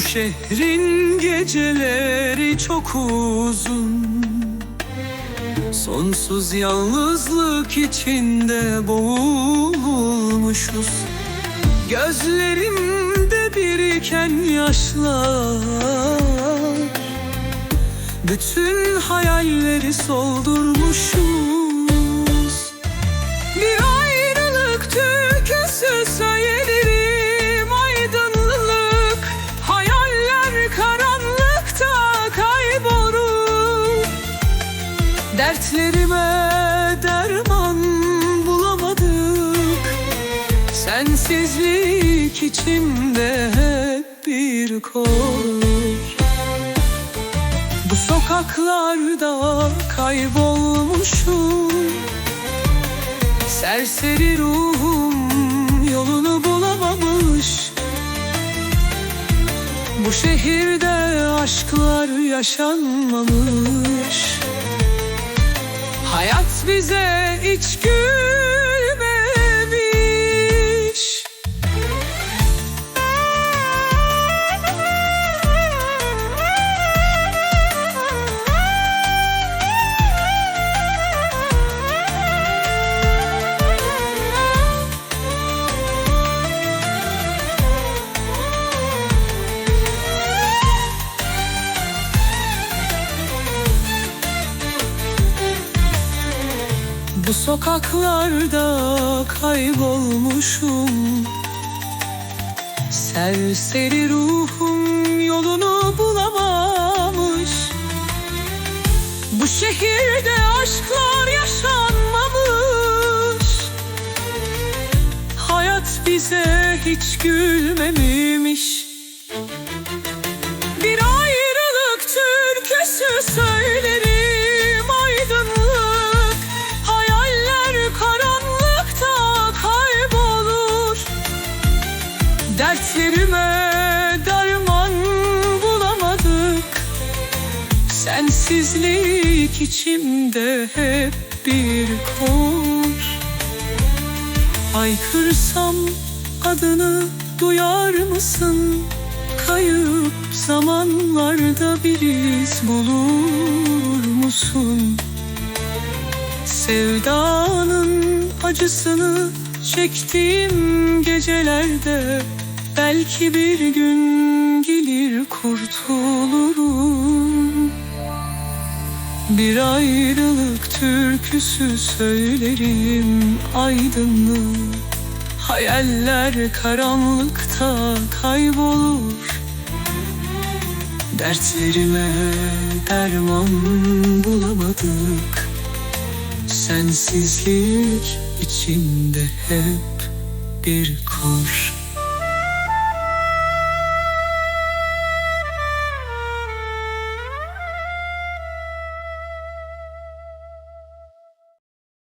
şehrin geceleri çok uzun. Sonsuz yalnızlık içinde boğulmuşuz. Gözlerimde biriken yaşlar. Bütün hayalleri soldurmuşuz Sensizlik içimde hep bir kor Bu sokaklarda kaybolmuşum. Serseri ruhum yolunu bulamamış. Bu şehirde aşklar yaşanmamış. Hayat bize hiç Bu sokaklarda kaybolmuşum. Serseri ruhum yolunu bulamamış. Bu şehirde aşklar yaşanmamış. Hayat bize hiç gülmemiş Dertlerime derman bulamadık Sensizlik içimde hep bir kor Haykırsam adını duyar mısın? Kayıp zamanlarda bir iz bulur musun? Sevdanın acısını çektiğim gecelerde Belki bir gün gelir kurtulurum. Bir ayrılık türküsü söylerim aydınlık Hayaller karanlıkta kaybolur. Dertlerime derman bulamadık. Sensizlik içimde hep bir kor